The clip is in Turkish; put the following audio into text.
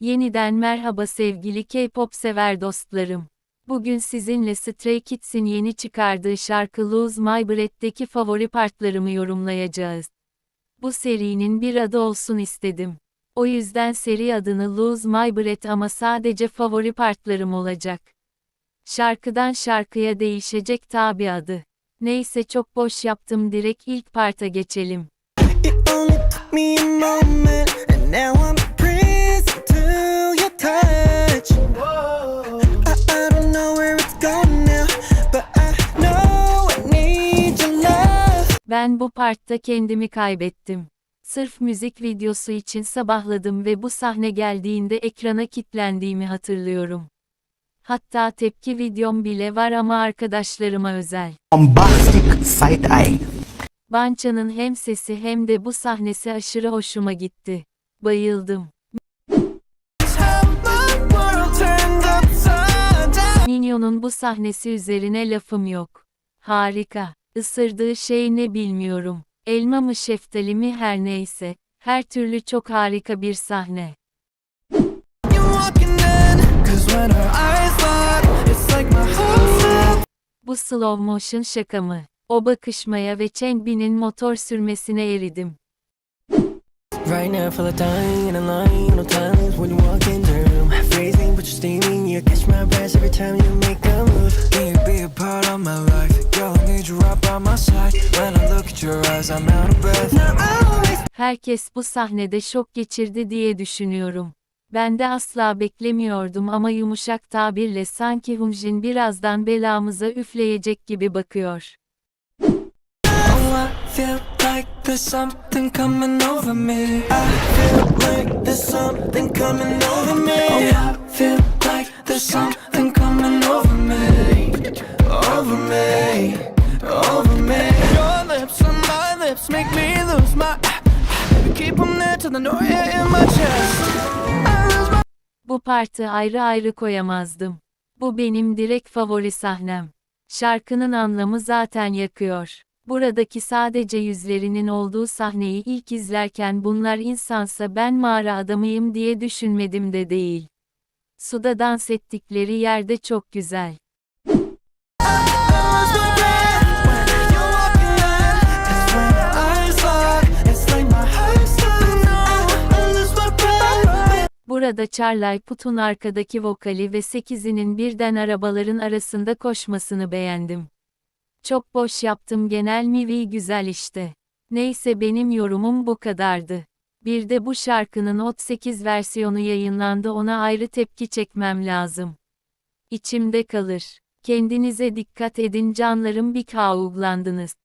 Yeniden merhaba sevgili K-pop sever dostlarım. Bugün sizinle Stray Kids'in yeni çıkardığı şarkı Lose My Breath'teki favori partlarımı yorumlayacağız. Bu serinin bir adı olsun istedim. O yüzden seri adını Lose My Breath ama sadece favori partlarım olacak. Şarkıdan şarkıya değişecek tabi adı. Neyse çok boş yaptım direkt ilk parta geçelim. It only took me a moment, and now I'm Ben bu partta kendimi kaybettim. Sırf müzik videosu için sabahladım ve bu sahne geldiğinde ekrana kilitlendiğimi hatırlıyorum. Hatta tepki videom bile var ama arkadaşlarıma özel. bombastic side eye. Bança'nın hem sesi hem de bu sahnesi aşırı hoşuma gitti. Bayıldım. Minyon'un bu sahnesi üzerine lafım yok. Harika. Isırdığı şey ne bilmiyorum. Elma mı şeftali mi her neyse. Her türlü çok harika bir sahne. Bu slow motion şaka mı? O bakışmaya ve Chengbi'nin motor sürmesine eridim. Right now. Herkes bu sahnede şok geçirdi diye düşünüyorum. Ben de asla beklemiyordum ama yumuşak tabirle sanki Humjin birazdan belamıza üfleyecek gibi bakıyor. Oh, coming over me. Over me. Lips make me lose my. Baby, keep them there till the noise in my chest. Bu partı ayrı ayrı koyamazdım. Bu benim direkt favori sahnem. Şarkının anlamı zaten yakıyor. Buradaki sadece yüzlerinin olduğu sahneyi ilk izlerken bunlar insansa ben mağara adamıyım diye düşünmedim de değil. Suda dans ettikleri yerde çok güzel. Burada Charlie Puth'un arkadaki vokali ve 8'inin birden arabaların arasında koşmasını beğendim. Çok boş yaptım genel mivi güzel işte. Neyse benim yorumum bu kadardı. Bir de bu şarkının Hot 8 versiyonu yayınlandı ona ayrı tepki çekmem lazım. İçimde kalır. Kendinize dikkat edin canlarım bir kauglandınız.